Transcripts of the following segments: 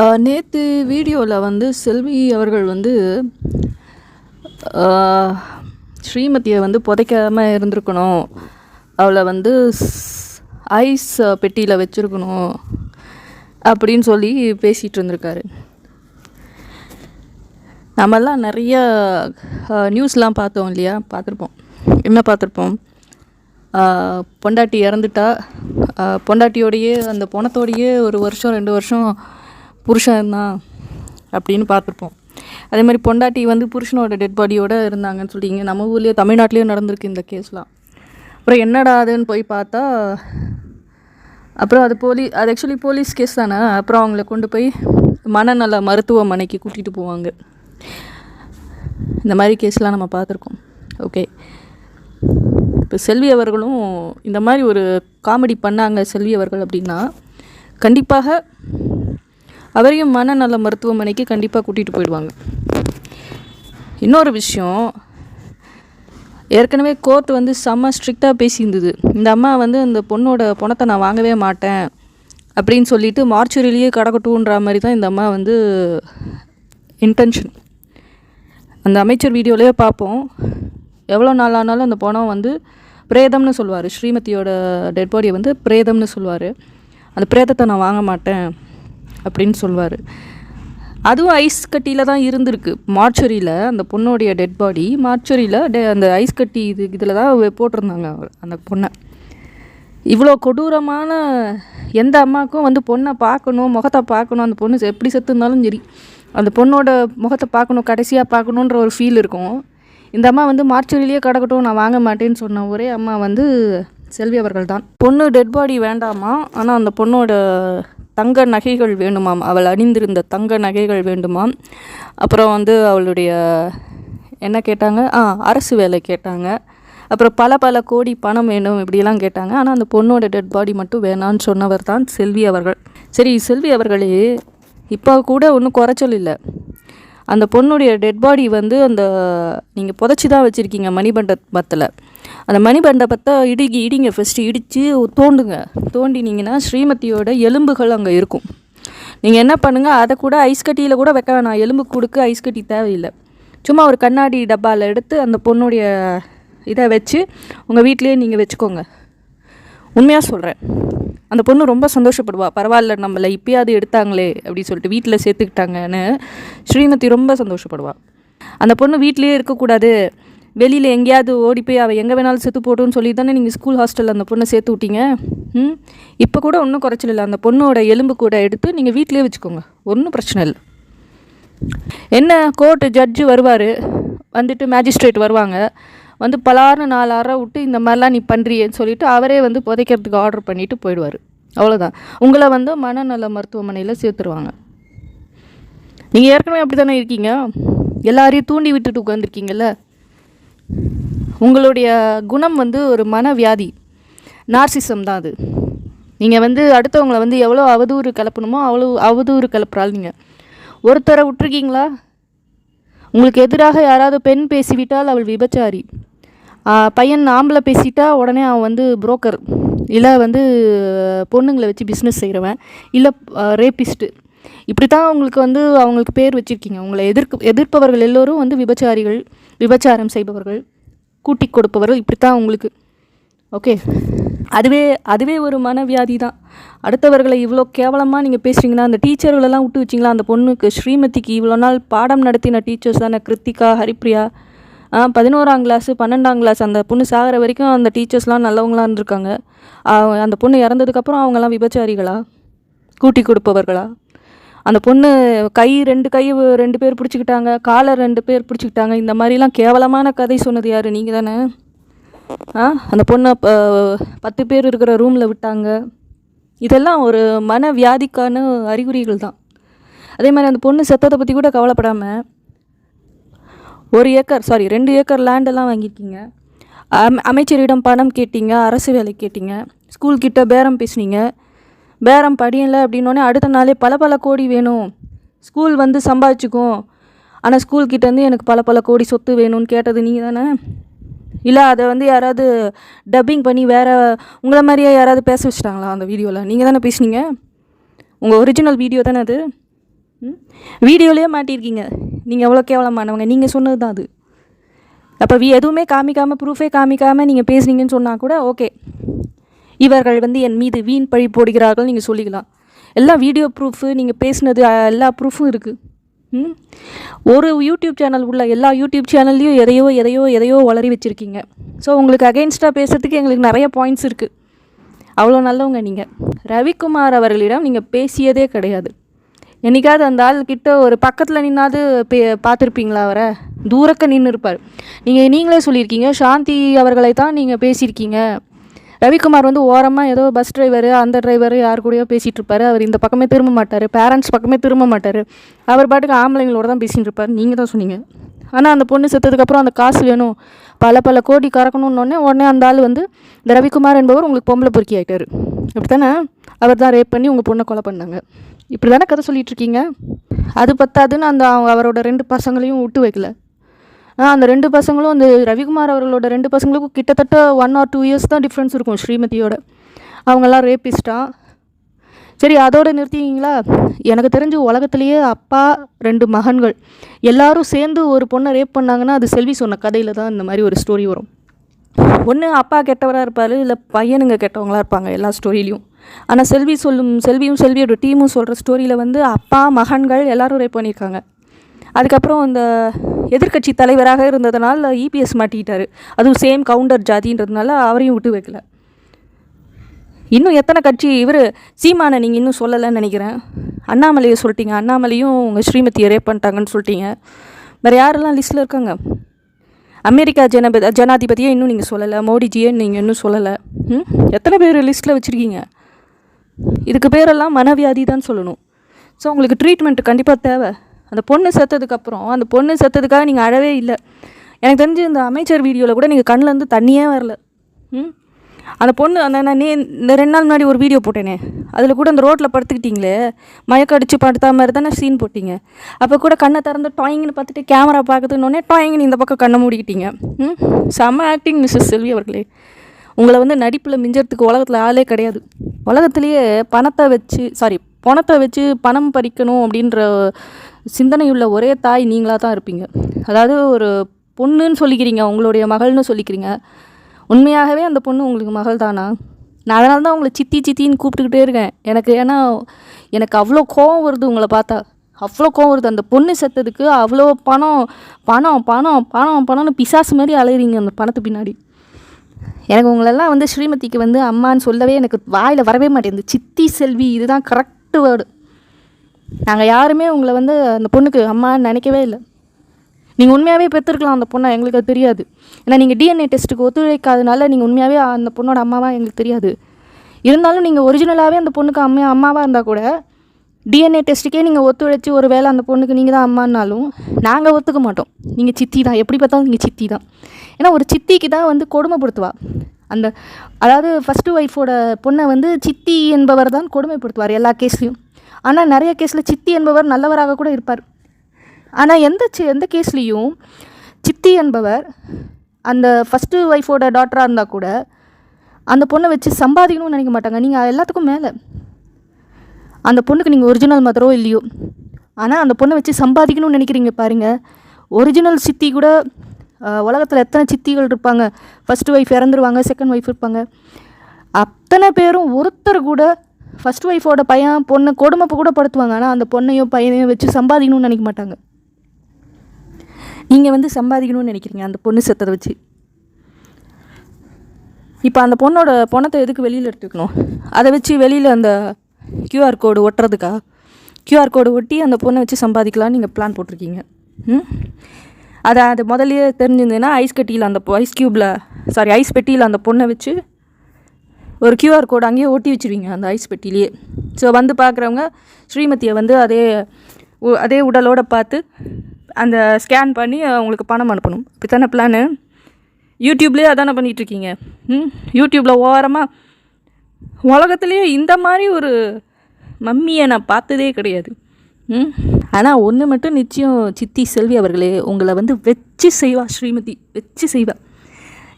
நேற்று வீடியோவில் வந்து செல்வி அவர்கள் வந்து ஸ்ரீமதியை வந்து புதைக்காமல் இருந்திருக்கணும். அவளை வந்து ஐஸ் பெட்டியில் வச்சுருக்கணும் அப்படின்னு சொல்லி பேசிகிட்டு இருந்திருக்காரு. நம்மெல்லாம் நிறைய நியூஸ்லாம் பார்த்தோம் இல்லையா? பார்த்துருப்போம். என்ன பார்த்துருப்போம்? பொண்டாட்டி இறந்துட்டா பொண்டாட்டியோடையே அந்த பணத்தோடையே ஒரு வருஷம் ரெண்டு வருஷம் புருஷன் அப்படின்னு பார்த்துருப்போம். அதே மாதிரி பொண்டாட்டி வந்து புருஷனோட டெட் பாடியோடு இருந்தாங்கன்னு சொல்லிங்க நம்ம ஊர்லேயே தமிழ்நாட்டிலேயும் நடந்திருக்கு இந்த கேஸ்லாம் அப்புறம் என்னடா அதுன்னு போய் பார்த்தா அப்புறம் அது போலீ அது ஆக்சுவலி போலீஸ் கேஸ் தானே. அப்புறம் அவங்கள கொண்டு போய் மனநல மருத்துவமனைக்கு கூட்டிகிட்டு போவாங்க. இந்த மாதிரி கேஸ்லாம் நம்ம பார்த்துருக்கோம். ஓகே இப்போ செல்வி அவர்களும் இந்த மாதிரி ஒரு காமெடி பண்ணாங்க செல்வி அவர்கள் அப்படின்னா கண்டிப்பாக அவரையும் மனநல மருத்துவமனைக்கு கண்டிப்பாக கூட்டிகிட்டு போயிடுவாங்க. இன்னொரு விஷயம் ஏற்கனவே கோர்ட் வந்து செம்ம ஸ்ட்ரிக்டாக பேசியிருந்தது. இந்த அம்மா வந்து அந்த பொண்ணோட பணத்தை நான் வாங்கவே மாட்டேன் அப்படின்னு சொல்லிட்டு மார்ச்சுரிலேயே கடக்கட்டுன்ற மாதிரி தான் இந்த அம்மா வந்து இன்டென்ஷன் அந்த அமைச்சர் வீடியோலேயே பார்ப்போம். எவ்வளோ நாள் ஆனாலும் அந்த பணம் வந்து பிரேதம்னு சொல்லுவார். ஸ்ரீமதியோட டெட் பாடியை வந்து பிரேதம்னு சொல்லுவார். அந்த பிரேதத்தை நான் வாங்க மாட்டேன். அப்படின்னு சொல்லுவார் அதுவும் ஐஸ் கட்டியில் தான் இருந்திருக்கு. மார்ச்சரியில் அந்த பொண்ணுடைய டெட் பாடி மார்ச்சரியில் டெ அந்த ஐஸ் கட்டி இது இதில் தான் போட்டிருந்தாங்க அந்த பொண்ணை. இவ்வளோ கொடூரமான எந்த அம்மாவுக்கும் வந்து பொண்ணை பார்க்கணும் முகத்தை பார்க்கணும் அந்த பொண்ணு எப்படி செத்து இருந்தாலும் சரி அந்த பொண்ணோட முகத்தை பார்க்கணும் கடைசியாக பார்க்கணுன்ற ஒரு ஃபீல் இருக்கும். இந்த அம்மா வந்து மார்ச்சரிலேயே கிடக்கட்டும் நான் வாங்க மாட்டேன்னு சொன்ன ஒரே அம்மா வந்து செல்வி அவர்கள் தான் பொண்ணு டெட் பாடி வேண்டாமா? ஆனால் அந்த பொண்ணோட தங்க நகைகள் வேண்டுமாம். அவள் அணிந்திருந்த தங்க நகைகள் வேண்டுமாம். அப்புறம் வந்து அவளுடைய என்ன கேட்டாங்க? ஆ அரசு வேலை கேட்டாங்க. அப்புறம் பல பல கோடி பணம் வேணும் இப்படிலாம் கேட்டாங்க. ஆனால் அந்த பொண்ணோட டெட் பாடி மட்டும் வேணான்னு சொன்னவர் தான் செல்வி அவர்கள். சரி செல்வி அவர்களே இப்போ கூட ஒன்றும் குறைச்சல் இல்லை. அந்த பொண்ணுடைய டெட் பாடி வந்து அந்த நீங்கள் புதைச்சி தான் வச்சுருக்கீங்க மணிமண்டபத்தில். அந்த மணிபண்டப்பத்தான் இடுகி இடிங்க ஃபஸ்ட்டு இடித்து தோண்டுங்க. தோண்டினீங்கன்னா ஸ்ரீமதியோட எலும்புகள் அங்கே இருக்கும். நீங்கள் என்ன பண்ணுங்கள் அதை கூட ஐஸ் கட்டியில் கூட வைக்க வேணாம். எலும்பு கொடுக்க ஐஸ் கட்டி தேவையில்லை. சும்மா ஒரு கண்ணாடி டப்பாவில் எடுத்து அந்த பொண்ணுடைய இதை வச்சு உங்கள் வீட்டிலேயே நீங்கள் வச்சுக்கோங்க. உண்மையாக சொல்கிறேன் அந்த பொண்ணு ரொம்ப சந்தோஷப்படுவா. பரவாயில்ல நம்மளை இப்பயாவது எடுத்தாங்களே அப்படின்னு சொல்லிட்டு வீட்டில் சேர்த்துக்கிட்டாங்கன்னு ஸ்ரீமதி ரொம்ப சந்தோஷப்படுவா. அந்த பொண்ணு வீட்டிலேயே இருக்கக்கூடாது. வெளியில் எங்கேயாவது ஓடி போய் அவள் எங்கே வேணாலும் செத்து போட்டோன்னு சொல்லி தானே நீங்கள் ஸ்கூல் ஹாஸ்டலில் அந்த பொண்ணை சேர்த்து விட்டீங்க? ம்? இப்போ கூட ஒன்றும் குறைச்சல் இல்லை. அந்த பொண்ணோட எலும்பு கூட எடுத்து நீங்கள் வீட்டிலேயே வச்சுக்கோங்க. ஒன்றும் பிரச்சனை இல்லை. என்ன கோர்ட்டு ஜட்ஜு வருவார். வந்துட்டு மேஜிஸ்ட்ரேட் வருவாங்க. வந்து பலாறு நாலு அறை விட்டு இந்த மாதிரிலாம் நீ பண்ணுறியேன்னு சொல்லிவிட்டு அவரே வந்து புதைக்கிறதுக்கு ஆர்டர் பண்ணிவிட்டு போயிடுவார். அவ்வளோதான் உங்களை வந்து மனநல மருத்துவமனையில் சேர்த்துருவாங்க. நீங்கள் ஏற்கனவே அப்படி தானே இருக்கீங்க? எல்லாரையும் தூண்டி விட்டுட்டு உட்காந்துருக்கீங்கல்ல உங்களுடைய குணம் வந்து ஒரு மனவியாதி. நார்சிசம் தான் அது. நீங்கள் வந்து அடுத்தவங்கள வந்து எவ்வளோ அவதூறு கிளப்பணுமோ அவ்வளோ அவதூறு கிளப்புறாள் நீங்கள் ஒருத்தரை விட்டுருக்கீங்களா? உங்களுக்கு எதிராக யாராவது பெண் பேசிவிட்டால் அவள் விபச்சாரி. பையன் ஆம்பளை பேசிட்டா உடனே அவன் வந்து புரோக்கர் இல்லை வந்து பொண்ணுங்களை வச்சு பிஸ்னஸ் செய்கிறவன் இல்லை ரேபிஸ்ட்டு இப்படி தான் உங்களுக்கு வந்து அவங்களுக்கு பேர் வச்சுருக்கீங்க. உங்களை எதிர்க்கு எதிர்ப்பவர்கள் எல்லோரும் வந்து விபச்சாரிகள் விபச்சாரம் செய்பவர்கள். கூட்டி கொடுப்பவர்கள் இப்படி தான் உங்களுக்கு. ஓகே அதுவே அதுவே ஒரு மனவியாதி தான். அடுத்தவர்களை இவ்வளோ கேவலமாக நீங்கள் பேசுகிறீங்கன்னா அந்த டீச்சர்களெல்லாம் விட்டு வச்சிங்களா? அந்த பொண்ணுக்கு ஸ்ரீமதிக்கு இவ்வளோ நாள் பாடம் நடத்தின டீச்சர்ஸ் தானே? கிருத்திகா ஹரிப்ரியா. பதினோராம் கிளாஸு பன்னெண்டாம் கிளாஸ் அந்த பொண்ணு சாகிற வரைக்கும் அந்த டீச்சர்ஸ்லாம் நல்லவங்களா இருந்திருக்காங்க. அந்த பொண்ணு இறந்ததுக்கப்புறம் அவங்கெல்லாம் விபச்சாரிகளா? கூட்டி கொடுப்பவர்களா? அந்த பொண்ணு கை ரெண்டு கை ரெண்டு பேர் பிடிச்சிக்கிட்டாங்க காலை ரெண்டு பேர் பிடிச்சிக்கிட்டாங்க. இந்த மாதிரிலாம் கேவலமான கதை சொன்னது யார்? நீங்கள் தானே? ஆ? அந்த பொண்ணை பத்து பேர் இருக்கிற ரூமில் விட்டாங்க. இதெல்லாம் ஒரு மன வியாதிக்கான அறிகுறிகள் தான். அதே மாதிரி அந்த பொண்ணு செத்ததை பற்றி கூட கவலைப்படாமல் ஒரு ஏக்கர் சாரி ரெண்டு ஏக்கர் லேண்டெல்லாம் வாங்கியிருக்கீங்க. அமைச்சரிடம் பணம் கேட்டீங்க அரசு வேலை கேட்டீங்க. ஸ்கூல்கிட்ட பேரம் பேசுனீங்க. பேரம் படியலை அப்படின்னோடனே அடுத்த நாளே பல பல கோடி வேணும். ஸ்கூல் வந்து சம்பாதிச்சுக்கும் ஆனால் ஸ்கூல் கிட்டேருந்து எனக்கு பல பல கோடி சொத்து வேணும்னு கேட்டது நீங்கள் தானே? இல்லை அதை வந்து யாராவது டப்பிங் பண்ணி வேறு உங்களை மாதிரியே யாராவது பேச வச்சுட்டாங்களா அந்த வீடியோவில் நீங்கள் தானே பேசுனீங்க? உங்கள் ஒரிஜினல் வீடியோ தானே அது? ம்? வீடியோலேயே மாட்டியிருக்கீங்க நீங்கள் எவ்வளோ கேவலமானவங்க. நீங்கள் சொன்னது தான் அது. அப்போ எதுவுமே காமிக்காமல் ப்ரூஃபே காமிக்காமல் நீங்கள் பேசுனீங்கன்னு சொன்னால் கூட ஓகே இவர்கள் வந்து என் மீது வீண் பழி போடுகிறார்கள் நீங்கள் சொல்லிக்கலாம். எல்லாம் வீடியோ ப்ரூஃபு நீங்கள் பேசினது எல்லா ப்ரூஃபும் இருக்குது ம்? ஒரு யூடியூப் சேனல் உள்ள எல்லா யூடியூப் சேனல்லையும் எதையோ எதையோ எதையோ வளரி வச்சுருக்கீங்க. ஸோ உங்களுக்கு அகெயின்ஸ்டாக பேசுறதுக்கு எங்களுக்கு நிறைய பாயிண்ட்ஸ் இருக்குது அவ்வளோ நல்லவங்க நீங்கள் ரவிக்குமார் அவர்களிடம் நீங்கள் பேசியதே கிடையாது. என்னைக்காவது அந்த ஆள் கிட்ட ஒரு பக்கத்தில் நின்னாது பே பார்த்துருப்பீங்களா அவரை? தூரக்க நின்று இருப்பார் நீங்கள் நீங்களே சொல்லியிருக்கீங்க சாந்தி அவர்களை தான் நீங்கள் பேசியிருக்கீங்க. ரவிக்குமார் வந்து ஓரமாக ஏதோ பஸ் டிரைவர் அந்த டிரைவர் யார் கூடயோ பேசிகிட்டு இருப்பார். அவர் இந்த பக்கமே திரும்ப மாட்டார். பேரண்ட்ஸ் பக்கமே திரும்ப மாட்டார். அவர் பாட்டுக்கு ஆம்பளைங்களோட தான் பேசிகிட்டு இருப்பார். நீங்கள் தான் சொன்னீங்க. ஆனால் அந்த பொண்ணு செத்ததுக்கப்புறம் அந்த காசு வேணும். பல பல கோடி கறக்கணுன்னொடனே உடனே அந்த ஆள் வந்து இந்த ரவிக்குமார் என்பவர் உங்களுக்கு பொம்பளை பொறுக்கி ஆகிட்டார் அப்படி தானே அவர் தான் ரேப் பண்ணி உங்கள் பொண்ணை கொலை பண்ணாங்க. இப்படி தானே கதை சொல்லிகிட்ருக்கீங்க அது பத்தாதுன்னு அந்த அவரோட ரெண்டு பசங்களையும் விட்டு வைக்கல. அந்த ரெண்டு பசங்களும் அந்த ரவிக்குமார் அவர்களோட ரெண்டு பசங்களுக்கும் கிட்டத்தட்ட ஒன் ஆர் டூ இயர்ஸ் தான் டிஃப்ரென்ஸ் இருக்கும் ஸ்ரீமதியோட. அவங்கெல்லாம் ரேப்பிஸ்டா சரி அதோட நிறுத்திங்களா எனக்கு தெரிஞ்சு உலகத்துலேயே அப்பா ரெண்டு மகன்கள் எல்லாரும் சேர்ந்து ஒரு பொண்ணை ரேப் பண்ணாங்கன்னா அது செல்வி சொன்ன கதையில் தான் இந்த மாதிரி ஒரு ஸ்டோரி வரும். ஒன்று அப்பா கெட்டவராக இருப்பார் இல்லை பையனுங்க கெட்டவங்களா இருப்பாங்க எல்லா ஸ்டோரியிலையும் ஆனால் செல்வி சொல்லும் செல்வியும் செல்வியோட டீமும் சொல்கிற ஸ்டோரியில் வந்து அப்பா மகன்கள் எல்லோரும் ரேப் பண்ணியிருக்காங்க. அதுக்கப்புறம் இந்த எதிர்க்கட்சி தலைவராக இருந்ததுனால இபிஎஸ் மாட்டிக்கிட்டார். அதுவும் சேம் கவுண்டர் ஜாதின்றதுனால அவரையும் விட்டு வைக்கல. இன்னும் எத்தனை கட்சி இவர் சீமானை நீங்கள் இன்னும் சொல்லலைன்னு நினைக்கிறேன். அண்ணாமலையை சொல்லிட்டீங்க. அண்ணாமலையும் உங்கள் ஸ்ரீமதியை ரேப் பண்ணிட்டாங்கன்னு சொல்லிட்டீங்க. வேறு யாரெல்லாம் லிஸ்ட்டில் இருக்காங்க? அமெரிக்கா ஜனபதி ஜனாதிபதியை இன்னும் நீங்கள் சொல்லலை. மோடிஜியே நீங்கள் இன்னும் சொல்லலை. ம்? எத்தனை பேர் லிஸ்ட்டில் வச்சுருக்கீங்க? இதுக்கு பேரெல்லாம் மனவியாதி தான் சொல்லணும். ஸோ உங்களுக்கு ட்ரீட்மெண்ட் கண்டிப்பாக தேவை. அந்த பொண்ணு செத்ததுக்கப்புறம் அந்த பொண்ணு செத்ததுக்காக நீங்கள் அழவே இல்லை. எனக்கு தெரிஞ்சு இந்த அமைச்சர் வீடியோவில் கூட நீங்கள் கண்ணிலேருந்து தண்ணியே வரல. ம்? அந்த பொண்ணு அந்த நான் நே இந்த ரெண்டு நாள் முன்னாடி ஒரு வீடியோ போட்டேனே. அதில் கூட அந்த ரோட்டில் படுத்துக்கிட்டீங்களே? மயக்கம் அடித்து படுத்தா மாதிரி தானே சீன் போட்டிங்க. அப்போ கூட கண்ணை திறந்து டாயிங்னு பார்த்துட்டு கேமரா பார்க்குதுன்னொடனே டாயிங்னு இந்த பக்கம் கண்ணை மூடிக்கிட்டீங்க. ம்? செம்ம ஆக்டிங் மிஸ்ஸஸ் செல்வி அவர்களே. உங்களை வந்து நடிப்பில் மிஞ்சறதுக்கு உலகத்தில் ஆளே கிடையாது. உலகத்துலேயே பணத்தை வச்சு சாரி பணத்தை வச்சு பணம் பறிக்கணும் அப்படின்ற சிந்தனையுள்ள ஒரே தாய் நீங்களாக தான் இருப்பீங்க. அதாவது ஒரு பொண்ணுன்னு சொல்லிக்கிறீங்க உங்களுடைய மகள்னு சொல்லிக்கிறீங்க. உண்மையாகவே அந்த பொண்ணு உங்களுக்கு மகள் தானா? நான் அதனால தான் உங்களை சித்தி சித்தின்னு கூப்பிட்டுக்கிட்டே இருக்கேன். எனக்கு ஏன்னா எனக்கு அவ்வளோ கோவம் வருது உங்களை பார்த்தா. அவ்வளோ கோவம் வருது. அந்த பொண்ணு செத்ததுக்கு அவ்வளோ பணம் பணம் பணம் பணம் பணம்னு பிசாசு மாதிரி அலையிறீங்க அந்த பணத்து பின்னாடி. எனக்கு உங்களெல்லாம் வந்து ஸ்ரீமதிக்கு வந்து அம்மான்னு சொல்லவே எனக்கு வாயில் வரவே மாட்டேங்குது. சித்தி செல்வி இதுதான் கரெக்டு வேர்டு நாங்கள் யாருமே உங்களை வந்து அந்த பொண்ணுக்கு அம்மான்னு நினைக்கவே இல்லை. நீங்கள் உண்மையாகவே பெற்றுருக்கலாம் அந்த பொண்ணை எங்களுக்கு அது தெரியாது. ஏன்னா நீங்கள் டிஎன்ஏ டெஸ்ட்டுக்கு ஒத்துழைக்காதனால நீங்கள் உண்மையாகவே அந்த பொண்ணோட அம்மாவாக எங்களுக்கு தெரியாது. இருந்தாலும் நீங்கள் ஒரிஜினலாகவே அந்த பொண்ணுக்கு அம்மா அம்மாவாக இருந்தால் கூட டிஎன்ஏ டெஸ்ட்டுக்கே நீங்கள் ஒத்துழைச்சி ஒரு வேளை அந்த பொண்ணுக்கு நீங்கள் தான் அம்மானாலும் நாங்கள் ஒத்துக்க மாட்டோம். நீங்கள் சித்தி தான். எப்படி பார்த்தாலும் நீங்கள் சித்தி தான். ஏன்னா ஒரு சித்திக்கு தான் வந்து கொடுமைப்படுத்துவா. அந்த அதாவது ஃபஸ்ட்டு ஒய்ஃபோட பொண்ணை வந்து சித்தி என்பவர் தான் கொடுமைப்படுத்துவார் எல்லா கேஸ்லையும் ஆனால் நிறைய கேஸில் சித்தி என்பவர் நல்லவராக கூட இருப்பார். ஆனால் எந்த சி- எந்த கேஸ்லேயும் சித்தி என்பவர் அந்த ஃபஸ்ட்டு ஒய்ஃபோட டாட்டராக இருந்தால் கூட அந்த பொண்ணை வச்சு சம்பாதிக்கணும்னு நினைக்க மாட்டாங்க. நீங்கள் எல்லாத்துக்கும் மேலே. அந்த பொண்ணுக்கு நீங்கள் ஒரிஜினல் மதரோ இல்லையோ ஆனால் அந்த பொண்ணை வச்சு சம்பாதிக்கணும்னு நினைக்கிறீங்க பாருங்கள் ஒரிஜினல் சித்தி கூட உலகத்தில் எத்தனை சித்திகள் இருப்பாங்க? ஃபஸ்ட்டு ஒய்ஃப் இறந்துருவாங்க செகண்ட் ஒய்ஃப் இருப்பாங்க. அத்தனை பேரும் ஒருத்தர் கூட ஃபஸ்ட் ஒய்ஃபோட பையன் பொண்ணை கொடுமை கூட படுத்துவாங்க. ஆனால் அந்த பொண்ணையும் பையனையும் வச்சு சம்பாதிக்கணும்னு நினைக்க மாட்டாங்க. நீங்கள் வந்து சம்பாதிக்கணும்னு நினைக்கிறீங்க அந்த பொண்ணு செத்ததை வச்சு. இப்போ அந்த பொண்ணோட பணத்தை எதுக்கு வெளியில் எடுத்துக்கணும்? அதை வச்சு வெளியில் அந்த க்யூஆர் கோடு ஒட்டுறதுக்கா? க்யூஆர் கோடு ஒட்டி அந்த பொண்ணை வச்சு சம்பாதிக்கலாம்னு நீங்கள் பிளான் போட்டிருக்கீங்க. ம்? அதை அது முதல்லையே தெரிஞ்சிருந்ததுன்னா ஐஸ் கட்டியில் அந்த ஐஸ் க்யூப்பில் சாரி ஐஸ் பெட்டியில் அந்த பொண்ணை வச்சு ஒரு கியூஆர் கோடு அங்கேயே ஒட்டி வச்சிருவீங்க அந்த ஐஸ் பெட்டிலேயே ஸோ வந்து பார்க்குறவங்க ஸ்ரீமதியை வந்து அதே உ- அதே உடலோட பார்த்து அந்த ஸ்கேன் பண்ணி அவங்களுக்கு பணம் அனுப்பணும். இப்படி தானே பிளானு யூடியூப்லேயே அதானே பண்ணிகிட்ருக்கீங்க? ம் யூடியூப்பில் ஓரமாக உலகத்துலேயே இந்த மாதிரி ஒரு மம்மியை நான் பார்த்ததே கிடையாது. ம் ஆனால் ஒன்று மட்டும் நிச்சயம் சித்தி செல்வி அவர்களே உங்களை வந்து வச்சு செய்வா ஸ்ரீமதி வச்சு செய்வா.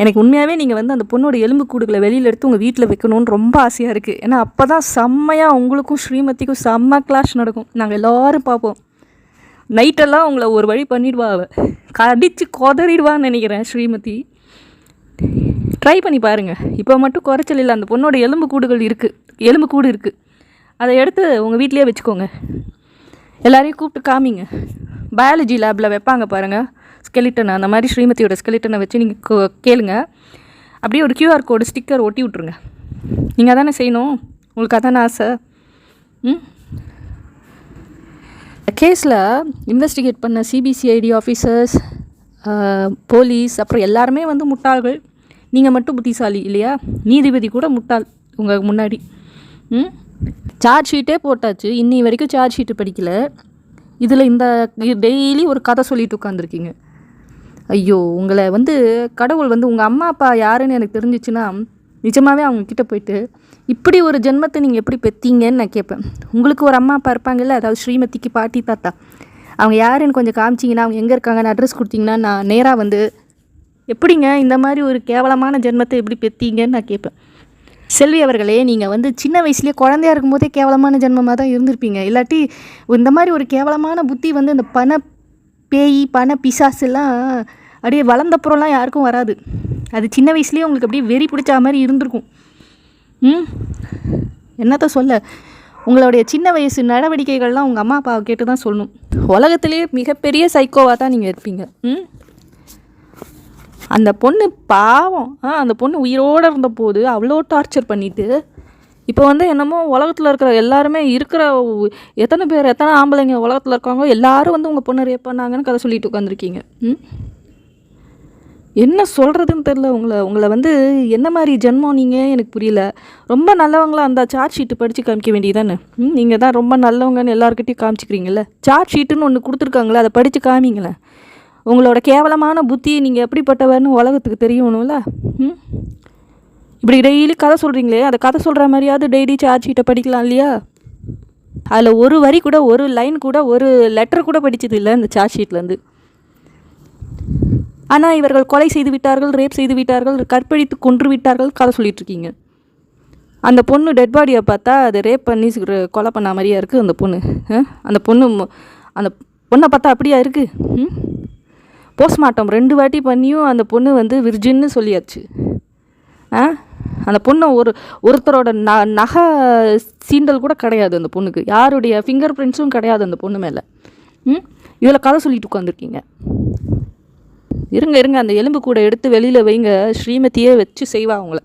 எனக்கு உண்மையாகவே நீங்கள் வந்து அந்த பொண்ணோட எலும்பு கூடுகளை வெளியில் எடுத்து உங்கள் வீட்டில் வைக்கணும்னு ரொம்ப ஆசையாக இருக்குது ஏன்னா அப்போ தான் செம்மையாக உங்களுக்கும் ஸ்ரீமதிக்கும் செம்ம கிளாஷ் நடக்கும். நாங்கள் எல்லோரும் பார்ப்போம். நைட்டெல்லாம் உங்களை ஒரு வழி பண்ணிடுவா அவள் கடிச்சு கொதறிடுவான்னு நினைக்கிறேன் ஸ்ரீமதி. ட்ரை பண்ணி பாருங்கள் இப்போ மட்டும் குறைச்சல் இல்லை. அந்த பொண்ணோட எலும்பு கூடுகள் இருக்குது எலும்பு கூடு இருக்குது அதை எடுத்து உங்கள் வீட்லேயே வச்சுக்கோங்க. எல்லாரையும் கூப்பிட்டு காமிங்க. பயாலஜி லேபில் வைப்பாங்க பாருங்கள் ஸ்கெலிட்டனை அந்த மாதிரி ஸ்ரீமதியோட ஸ்கெலிட்டனை வச்சு நீங்கள் கேளுங்க. அப்படியே ஒரு கியூஆர் கோடு ஸ்டிக்கர் ஒட்டி விட்ருங்க நீங்கள் அதானே செய்யணும்? உங்களுக்கு அதானே ஆசை? ம்? கேஸில் இன்வெஸ்டிகேட் பண்ண சிபிசிஐடி ஆஃபீஸர்ஸ் போலீஸ் அப்புறம் எல்லாருமே வந்து முட்டாள்கள். நீங்கள் மட்டும் புத்திசாலி இல்லையா? நீதிபதி கூட முட்டாள் உங்கள் முன்னாடி. ம்? சார்ஜ் ஷீட்டே போட்டாச்சு. இன்னி வரைக்கும் சார்ஜ் ஷீட்டு படிக்கல. இதில் இந்த டெய்லி ஒரு கதை சொல்லிட்டு உட்காந்துருக்கீங்க ஐயோ உங்களை வந்து கடவுள் வந்து உங்கள் அம்மா அப்பா யாருன்னு எனக்கு தெரிஞ்சிச்சுன்னா நிஜமாகவே அவங்கக்கிட்ட போயிட்டு இப்படி ஒரு ஜென்மத்தை நீங்கள் எப்படி பெற்றீங்கன்னு நான் கேட்பேன் உங்களுக்கு ஒரு அம்மா அப்பா இருப்பாங்கல்ல அதாவது ஸ்ரீமதிக்கு பாட்டி தாத்தா. அவங்க யாருன்னு கொஞ்சம் காமிச்சிங்கன்னா அவங்க எங்கே இருக்காங்கன்னு அட்ரஸ் கொடுத்தீங்கன்னா நான் நேராக வந்து எப்படிங்க இந்த மாதிரி ஒரு கேவலமான ஜென்மத்தை எப்படி பெற்றீங்கன்னு நான் கேட்பேன் செல்வி அவர்களே நீங்கள் வந்து சின்ன வயசுலேயே குழந்தையா இருக்கும்போதே கேவலமான ஜென்மமாக தான் இருந்திருப்பீங்க. இல்லாட்டி இந்த மாதிரி ஒரு கேவலமான புத்தி வந்து இந்த பண பேய் பண பிசாசுலாம் அப்படியே வளர்ந்தப்புறம்லாம் யாருக்கும் வராது. அது சின்ன வயசுலேயே உங்களுக்கு அப்படியே வெறி பிடிச்ச மாதிரி இருந்திருக்கும். ம்? என்னத்த சொல்ல? உங்களுடைய சின்ன வயசு நடவடிக்கைகள்லாம் உங்கள் அம்மா அப்பாவை கேட்டு தான் சொல்லணும். உலகத்திலேயே மிகப்பெரிய சைக்கோவாக தான் நீங்கள் இருப்பீங்க. ம்? அந்த பொண்ணு பாவம். ஆ அந்த பொண்ணு உயிரோடு இருந்தபோது அவ்வளோ டார்ச்சர் பண்ணிவிட்டு இப்போ வந்து என்னமோ உலகத்தில் இருக்கிற எல்லாருமே இருக்கிற எத்தனை பேர் எத்தனை ஆம்பளைங்க உலகத்தில் இருக்காங்க எல்லாரும் வந்து உங்கள் பொண்ணை ரேப் பண்ணாங்கன்னு கதை சொல்லிட்டு உட்காந்துருக்கீங்க ம்? என்ன சொல்கிறதுன்னு தெரில உங்களை உங்களை வந்து என்ன மாதிரி ஜென்மம் நீங்கள் எனக்கு புரியல. ரொம்ப நல்லவங்களா அந்த சார்ஜ் ஷீட்டு படித்து காமிக்க வேண்டியதானே ம் நீங்கள் தான் ரொம்ப நல்லவங்கன்னு எல்லாருக்கிட்டையும் காமிச்சிக்கிறீங்கல்ல? சார்ஜ் ஷீட்டுன்னு ஒன்று கொடுத்துருக்காங்களே அதை படித்து காமிங்களேன். உங்களோட கேவலமான புத்தி நீங்கள் எப்படிப்பட்டவர்னு உலகத்துக்கு தெரியணும்ல? ம்? இப்படி டெய்லி கதை சொல்கிறீங்களே அதை கதை சொல்கிற மாதிரியாவது டெய்லி சார்ஜ் ஷீட்டை படிக்கலாம் இல்லையா? அதில் ஒரு வரி கூட ஒரு லைன் கூட ஒரு லெட்டர் கூட படிச்சது இல்லை இந்த சார்ஜ் ஷீட்லேருந்து ஆனால் இவர்கள் கொலை செய்து விட்டார்கள் ரேப் செய்து விட்டார்கள் கற்பழித்து கொன்று விட்டார்கள் கதை சொல்லிட்டு இருக்கீங்க. அந்த பொண்ணு டெட் பாடியை பார்த்தா அது ரேப் பண்ணி கொலை பண்ண மாதிரியா இருக்குது அந்த பொண்ணு. அந்த பொண்ணு அந்த பொண்ணை பார்த்தா அப்படியா இருக்குது ம்? போஸ்ட்மார்ட்டம் ரெண்டு வாட்டி பண்ணியும் அந்த பொண்ணு வந்து விர்ஜின்னு சொல்லியாச்சு. ஆ? அந்த பொண்ணு ஒரு ஒருத்தரோட ந நகை சீண்டல் கூட கிடையாது அந்த பொண்ணுக்கு. யாருடைய ஃபிங்கர் பிரிண்ட்ஸும் கிடையாது அந்த பொண்ணு மேலே. ம்? இதில் கதை சொல்லிட்டு உட்காந்துருக்கீங்க இருங்க இருங்க அந்த எலும்பு கூட எடுத்து வெளியில் வைங்க. ஸ்ரீமதியே வச்சு செய்வா அவங்கள.